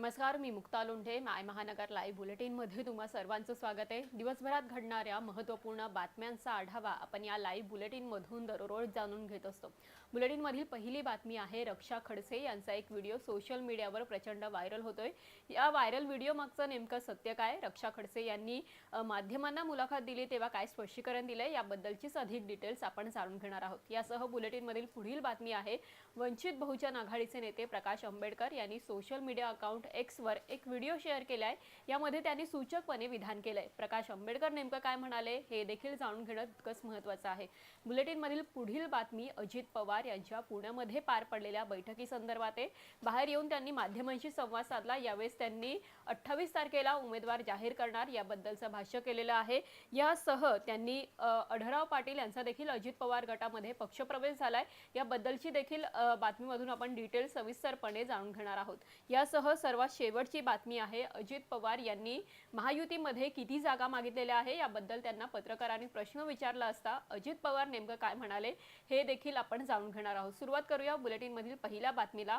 नमस्कार मी मुक्ता लोंढे. माय महानगर लाईव्ह बुलेटिनमध्ये तुम्हा सर्वांचं स्वागत आहे. दिवसभरात घडणाऱ्या महत्त्वपूर्ण बातम्यांचा आढावा आपण या लाईव्ह बुलेटिनमधून दररोज जाणून घेत असतो. बुलेटिनमधील पहिली बातमी आहे रक्षा खडसे यांचा एक व्हिडिओ सोशल मीडियावर प्रचंड व्हायरल होतोय. या व्हायरल व्हिडिओ मागचं नेमकं सत्य काय? रक्षा खडसे यांनी माध्यमांना मुलाखत दिली तेव्हा काय स्पष्टीकरण दिलंय? याबद्दलचीच अधिक डिटेल्स आपण जाणून घेणार आहोत. यासह बुलेटिनमधील पुढील बातमी आहे. वंचित बहुजन आघाडीचे नेते प्रकाश आंबेडकर यांनी सोशल मीडिया अकाउंट एक्सवर एक व्हिडिओ शेअर केलाय. यामध्ये त्यांनी सूचकपणे विधान केलंय. प्रकाश आंबेडकर नेमकं काय म्हणाले हे देखील जाणून घेणं तितकंच महत्त्वाचं आहे. बुलेटिनमधील पुढील बातमी अजित पवार यांच्या पुण्यामध्ये पार पडलेल्या बैठकीसंदर्भात आहे. बाहेर येऊन त्यांनी माध्यमांशी संवाद साधला. यावेळेस त्यांनी अठ्ठावीस तारखेला उमेदवार जाहीर करणार याबद्दलचं भाष्य केलेलं आहे. यासह त्यांनी अढराव पाटील यांचा देखील अजित पवार गटामध्ये पक्षप्रवेश झालाय. याबद्दलची देखील बातमीमधून आपण डिटेल सविस्तरपणे जाणून घेणार आहोत. यासह सर्व सर्वात शेवटची बातमी आहे अजित पवार यांनी महायुतीमध्ये किती जागा मागितलेल्या आहे याबद्दल त्यांना पत्रकारांनी प्रश्न विचारला असता अजित पवार नेमकं काय म्हणाले हे देखील आपण जाणून घेणार आहोत. सुरुवात करूया बुलेटिनमधील पहिल्या बातमीला.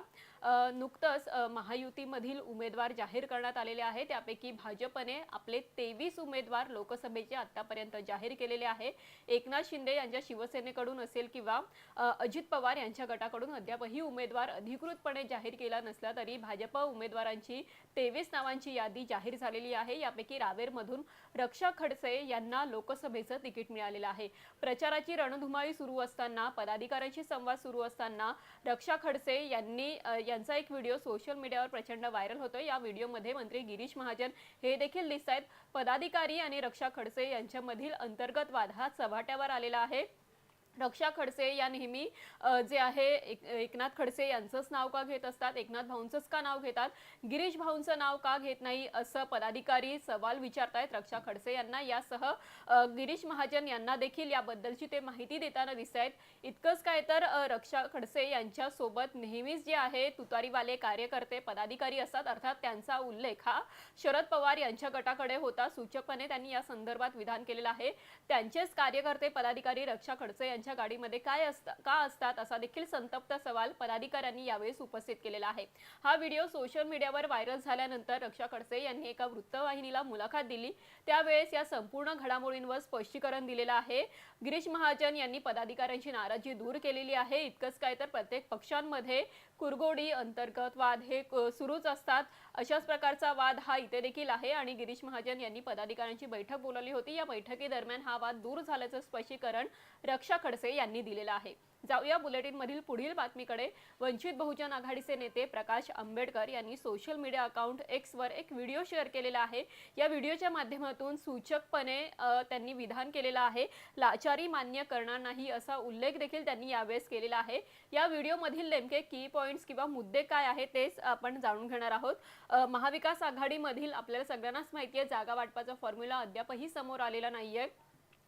नुकतंच महायुतीमधील उमेदवार जाहीर करण्यात आलेले आहे त्यापैकी भाजपने आपले तेवीस उमेदवार लोकसभेचे आतापर्यंत जाहीर केलेले आहे. एकनाथ शिंदे यांच्या शिवसेनेकडून असेल किंवा अजित पवार यांच्या गटाकडून अद्यापही उमेदवार अधिकृतपणे जाहीर केला नसला तरी भाजप उमेदवारांची तेवीस नावांची यादी जाहीर झालेली आहे. यापैकी रावेरमधून रक्षा खडसे यांना लोकसभेचं तिकीट मिळालेलं आहे. प्रचाराची रणधुमाळी सुरू असताना पदाधिकाऱ्यांशी संवाद सुरू असताना रक्षा खडसे यांनी यांचा एक व्हिडिओ सोशल मीडियावर प्रचंड व्हायरल होतोय. या व्हिडिओमध्ये मंत्री गिरीश महाजन हे देखील दिसत आहेत पदाधिकारी आणि रक्षा खडसे यांच्यामधील अंतर्गत वाद हा चव्हाट्यावर आलेला आहे. रक्षा खडसे या नेहमी जे आहे एक, एकनाथ खडसे यांचंच नाव का घेत असतात? एकनाथ भाऊंचंच का नाव घेतात? गिरीश भाऊंचं नाव का घेत नाही असं पदाधिकारी सवाल विचारतायत रक्षा खडसे यांना. यासह गिरीश महाजन यांना देखील याबद्दलची ते माहिती देताना दिसत आहेत इतकंच काय तर रक्षा खडसे यांच्यासोबत नेहमीच जे आहे तुतारीवाले कार्यकर्ते पदाधिकारी असतात. अर्थात त्यांचा उल्लेख हा शरद पवार यांच्या गटाकडे होता. सूचकपणे त्यांनी या संदर्भात विधान केलेलं आहे. त्यांचेच कार्यकर्ते पदाधिकारी रक्षा खडसे यांच्या गाडीमध्ये काय असतात का असतात असा देखील संतप्त सवाल पदाधिकाऱ्यांनी यावेळेस उपस्थित केलेला आहे. हा व्हिडिओ सोशल मीडियावर व्हायरल झाल्यानंतर रक्षा खडसे यांनी एका वृत्तवाहिनीला मुलाखत दिली. त्यावेळेस या संपूर्ण घडामोडींवर स्पष्टीकरण दिलेलं आहे. गिरीश महाजन यांनी पदाधिकाऱ्यांची नाराजी दूर केलेली आहे. इतकंच काय तर प्रत्येक पक्षांमध्ये कुरगोडी अंतर्गत वाद हे क- सुरूच असतात. अशाच प्रकारचा वाद हा इथे देखील आहे आणि गिरीश महाजन यांनी पदाधिकाऱ्यांची बैठक बोलावली होती. या बैठकीदरम्यान हा वाद दूर झाल्याचं स्पष्टीकरण रक्षा खडसे यांनी दिलेलं आहे. जाऊया बुलेटिन मधील पुढील बातमीकडे. वंचित बहुजन आघाडीचे नेते प्रकाश आंबेडकर यांनी सोशल मीडिया अकाउंट एक्सवर एक व्हिडिओ शेअर केलेला आहे. या व्हिडिओच्या माध्यमातून सूचकपणे त्यांनी विधान केलेलं आहे. लाचारी मान्य करणार नाही असा उल्लेख देखील त्यांनी यावेळेस केलेला आहे. या व्हिडिओमधील नेमके की पॉइंट्स किंवा मुद्दे काय आहे तेच आपण जाणून घेणार आहोत. महाविकास आघाडीमधील आपल्याला सगळ्यांनाच माहिती आहे जागा वाटपाचा फॉर्म्युला अद्यापही समोर आलेला नाहीये.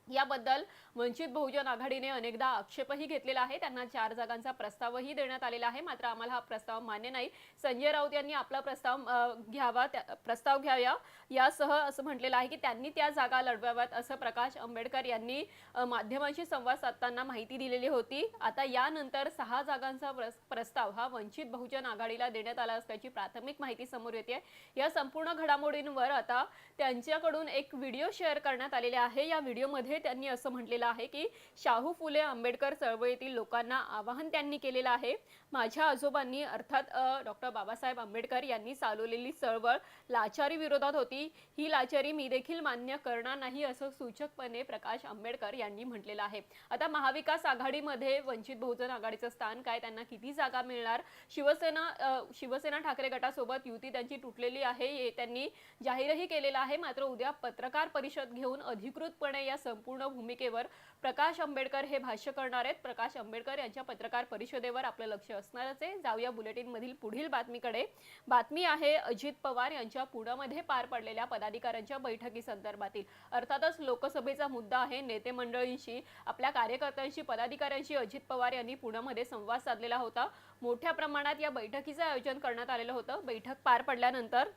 याबद्दल वंचित बहुजन आघाडीने अनेकदा आक्षेपही घेतलेला आहे. त्यांना चार जागांचा प्रस्तावही देण्यात आलेला आहे. मात्र आम्हाला हा प्रस्ताव मान्य नाही. संजय राऊत यांनी आपला प्रस्ताव घ्यावा त्या- प्रस्ताव घ्यावा यासह असं म्हटलेलं आहे की त्यांनी त्या जागा लढवाव्यात असं प्रकाश आंबेडकर यांनी माध्यमांशी संवाद साधताना माहिती दिलेली होती. आता यानंतर सहा जागांचा प्रस्ताव हा वंचित बहुजन आघाडीला देण्यात आला असल्याची प्राथमिक माहिती समोर येते. या संपूर्ण घडामोडींवर आता त्यांच्याकडून एक व्हिडिओ शेअर करण्यात आलेला आहे. या व्हिडिओमध्ये त्यांनी असं म्हटलेलं आहे की शाहू फुले आंबेडकर चळवळीतील लोकांना आवाहन त्यांनी केलेलं आहे. माझ्या आजोबांनी अर्थात डॉक्टर बाबासाहेब आंबेडकर यांनी चालवलेली चळवळ लाचारी विरोधात होती. ही लाचारी मी देखील मान्य करणार नाही असं सूचकपणे प्रकाश आंबेडकर यांनी म्हटलेलं आहे. आता महाविकास आघाडीमध्ये वंचित बहुजन आघाडीचं स्थान काय? त्यांना किती जागा मिळणार? शिवसेना शिवसेना ठाकरे गटासोबत युती त्यांची तुटलेली आहे हे त्यांनी जाहीरही केलेलं आहे. मात्र उद्या पत्रकार परिषद घेऊन अधिकृतपणे या संपूर्ण भूमिकेवर प्रकाश आंबेडकर हे भाष्य करणार आहेत. प्रकाश आंबेडकर यांच्या पत्रकार परिषदेवर आपलं लक्ष असणारच आहे. जाऊया बुलेटिनमधील पुढील बातमीकडे. बातमी आहे अजित पवार यांच्या पुण्यामध्ये पार पडलेल्या पदाधिकाऱ्यांच्या बैठकी संदर्भातील अर्थातच लोकसभेचा मुद्दा आहे. नेते मंडळींशी आपल्या कार्यकर्त्यांशी पदाधिकाऱ्यांशी अजित पवार यांनी पुण्यामध्ये संवाद साधलेला होता. मोठ्या प्रमाणात या बैठकीचं आयोजन करण्यात आलेलं होतं. बैठक पार पडल्यानंतर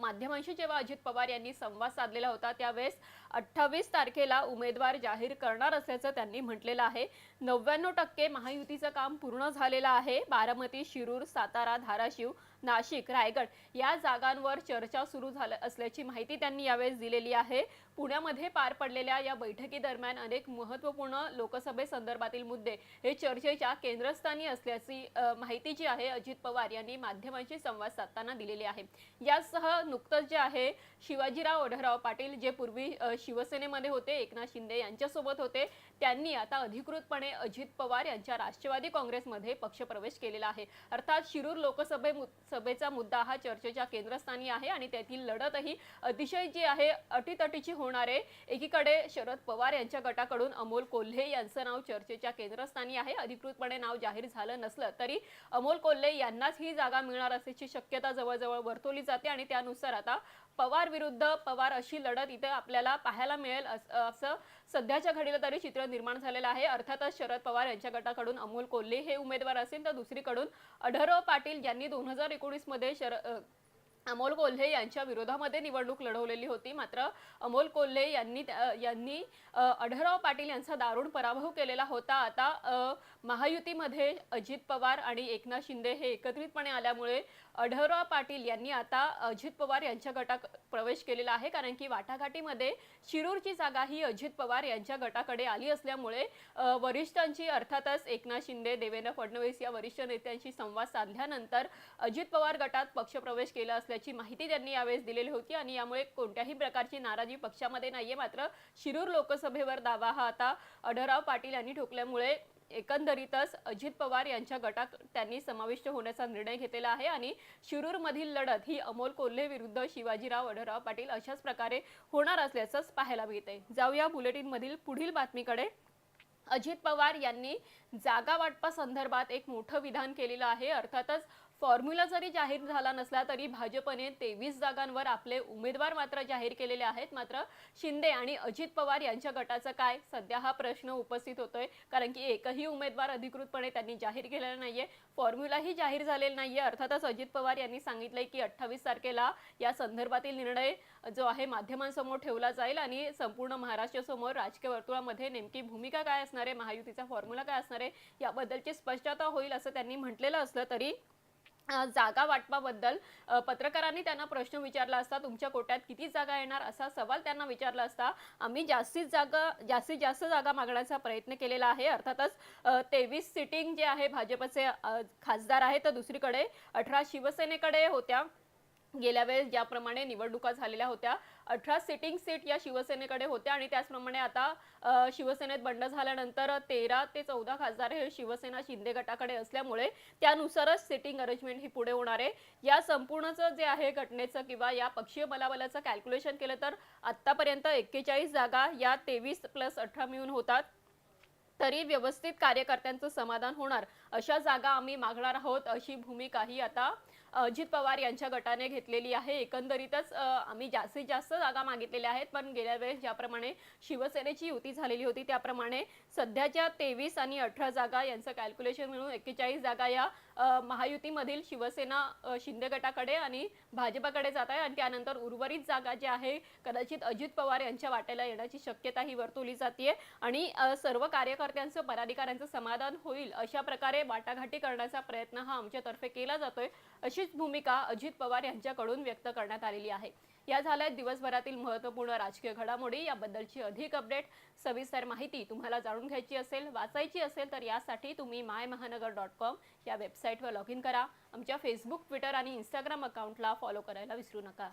माध्यमांशी जेव्हा अजित पवार यांनी संवाद साधलेला होता त्यावेळेस अठ्ठावीस तारखेला उमेदवार जाहीर करणार असल्याचं त्यांनी म्हटलेलं आहे. नव्याण्णव टक्के महायुतीचं काम पूर्ण झालेलं आहे. बारामती शिरूर सातारा धाराशिव नाशिक रायगड या जागांवर चर्चा सुरू झाल्या असल्याची माहिती त्यांनी यावेळेस दिलेली आहे. पुण्यामध्ये पार पडलेल्या या बैठकीदरम्यान अनेक महत्त्वपूर्ण लोकसभेसंदर्भातील मुद्दे हे चर्चेच्या केंद्रस्थानी असल्याची माहिती जी आहे अजित पवार यांनी माध्यमांशी संवाद साधताना दिलेली आहे. यासह नुकतंच जे आहे शिवाजीराव ओढराव पाटील जे पूर्वी शिवसेनेमध्ये होते एकनाथ शिंदे यांच्यासोबत होते. त्यांनी आता अधिकृतपणे अजित पवार यांच्या राष्ट्रवादी काँग्रेसमध्ये पक्षप्रवेश केलेला आहे. अर्थात शिरूर लोकसभे सभेचा मुद्दा हा चर्चेच्या केंद्रस्थानी आहे आणि त्यातील लढतही अतिशय जी आहे अटीतटीची होणार आहे. एकीकडे शरद पवार यांच्या गटाकडून अमोल कोल्हे यांचं नाव चर्चेच्या केंद्रस्थानी आहे. अधिकृतपणे नाव जाहीर झालं नसलं तरी अमोल कोल्हे यांनाच ही जागा मिळणार असल्याची शक्यता जवळजवळ वर्तवली जाते आणि त्यानुसार आता पवार विरुद्ध पवार अशी लढत इथे आपल्याला पाहायला मिळेल असं सध्याच्या घडीला तरी चित्र निर्माण झालेलं आहे. अर्थातच शरद पवार यांच्या गटाकडून अमोल कोल्हे हे उमेदवार असेल तर दुसरीकडून अढरव पाटील यांनी दोन हजार एकोणीसमध्ये शर अमोल कोल्हे यांच्या विरोधामध्ये निवडणूक लढवलेली होती. मात्र अमोल कोल्हे यांनी यांनी अढराव अढळराव पाटील यांचा दारुण पराभव केलेला होता. आता महायुतीमध्ये अजित पवार आणि एकनाथ शिंदे हे एकत्रितपणे आल्यामुळे अढळराव पाटील यांनी आता अजित पवार यांच्या गटात प्रवेश केलेला आहे. कारण की वाटाघाटीमध्ये शिरूरची जागा ही अजित पवार यांच्या गटाकडे आली असल्यामुळे वरिष्ठांची अर्थातच एकनाथ शिंदे देवेंद्र फडणवीस या वरिष्ठ नेत्यांशी संवाद साधल्यानंतर अजित पवार गटात पक्षप्रवेश केला असल्याची माहिती त्यांनी यावेळेस दिलेली होती आणि यामुळे कोणत्याही प्रकारची नाराजी पक्षामध्ये नाहीये. मात्र शिरूर लोकसभेवर दावा हा आता अढराव पाटील यांनी ठोकल्यामुळे एकंदरीतच अजित पवार यांच्या गटात त्यांनी समाविष्ट होण्याचा निर्णय घेतलेला आहे आणि शिरूरमधील लढत ही अमोल कोल्हे विरुद्ध शिवाजीराव अढराव पाटील अशाच प्रकारे होणार असल्याचंच पाहायला मिळते जाऊया बुलेटिनमधील पुढील बातमीकडे. अजित पवार यांनी जागा वाटपासंदर्भात एक मोठं विधान केलेलं आहे. अर्थातच फॉर्म्युला जरी जाहीर झाला नसला तरी भाजपने तेवीस जागांवर आपले उमेदवार मात्र जाहीर केलेले आहेत. मात्र शिंदे आणि अजित पवार यांच्या गटाचं काय? सध्या हा प्रश्न उपस्थित होतोय. कारण की एकही उमेदवार अधिकृतपणे त्यांनी जाहीर केलेला नाहीये. फॉर्म्युलाही जाहीर झालेला नाहीये. अर्थातच अजित पवार यांनी सांगितलंय की अठ्ठावीस तारखेला या संदर्भातील निर्णय जो आहे माध्यमांसमोर ठेवला जाईल आणि संपूर्ण महाराष्ट्रासमोर राजकीय वर्तुळामध्ये नेमकी भूमिका काय असणार आहे? महायुतीचा फॉर्म्युला काय असणार आहे? याबद्दलची स्पष्टता होईल असं त्यांनी म्हटलेलं असलं तरी जागा वाटपाबद्दल पत्रकारांनी त्यांना प्रश्न विचारला असता तुमच्या कोट्यात किती जागा येणार असा सवाल त्यांना विचारला असता आम्ही जास्तीत जागा जास्तीत जास्त जागा मागण्याचा प्रयत्न केलेला आहे. अर्थातच तेवीस सिटिंग जे आहे भाजपचे खासदार आहे तर दुसरीकडे अठरा शिवसेनेकडे होत्या. गेल्या वेळेस ज्याप्रमाणे निवडणुका झालेल्या होत्या अठरा सिटिंग सीट या शिवसेनेकडे होत्या आणि त्याचप्रमाणे आता शिवसेनेत बंड झाल्यानंतर तेरा ते चौदा खासदार हे शिवसेना शिंदे गटाकडे असल्यामुळे त्यानुसारच सिटिंग अरेंजमेंट ही पुढे होणार आहे. या संपूर्णचं जे आहे घटनेचं किंवा या पक्षीय बलाबलाचं कॅल्क्युलेशन केलं तर आत्तापर्यंत एक्केचाळीस जागा या तेवीस प्लस अठरा मिळून होतात. तरी व्यवस्थित कार्यकर्त्यांचं समाधान होणार. अशा जागा आम्ही मागणार आहोत अशी भूमिकाही आता अजित पवार यांच्या गटाने घेतलेली आहे. एकंदरीतच आम्ही जास्तीत जास्त जागा मागितलेल्या आहेत पण गेल्या वेळेस ज्याप्रमाणे शिवसेनेची युती झालेली होती त्याप्रमाणे सध्याच्या तेवीस आणि अठरा जागा यांचं कॅल्क्युलेशन मिळून एक्केचाळीस जागा या महायुतीमधील शिवसेना शिंदे गटाकडे आणि भाजपाकडे जात आहे. आणि त्यानंतर उर्वरित जागा ज्या आहे कदाचित अजित पवार यांच्या वाट्याला येण्याची शक्यता ही वर्तवली जाते आणि सर्व कार्यकर्त्यांचं पदाधिकाऱ्यांचं समाधान होईल अशा प्रकारे वाटाघाटी करण्याचा प्रयत्न हा आमच्यातर्फे केला जातोय. अशीच भूमिका अजित पवार यांच्याकडून व्यक्त करण्यात आलेली आहे. या झाल्या दिवसभरातील महत्त्वपूर्ण राजकीय घडामोडी याबद्दलची अधिक अपडेट सविस्तर माहिती तुम्हाला जाणून घ्यायची असेल वाचायची असेल तर यासाठी तुम्ही माय महानगर डॉट कॉम या वेबसाईटवर लॉग इन करा. आमच्या फेसबुक ट्विटर आणि इंस्टाग्राम अकाउंटला फॉलो करायला विसरू नका.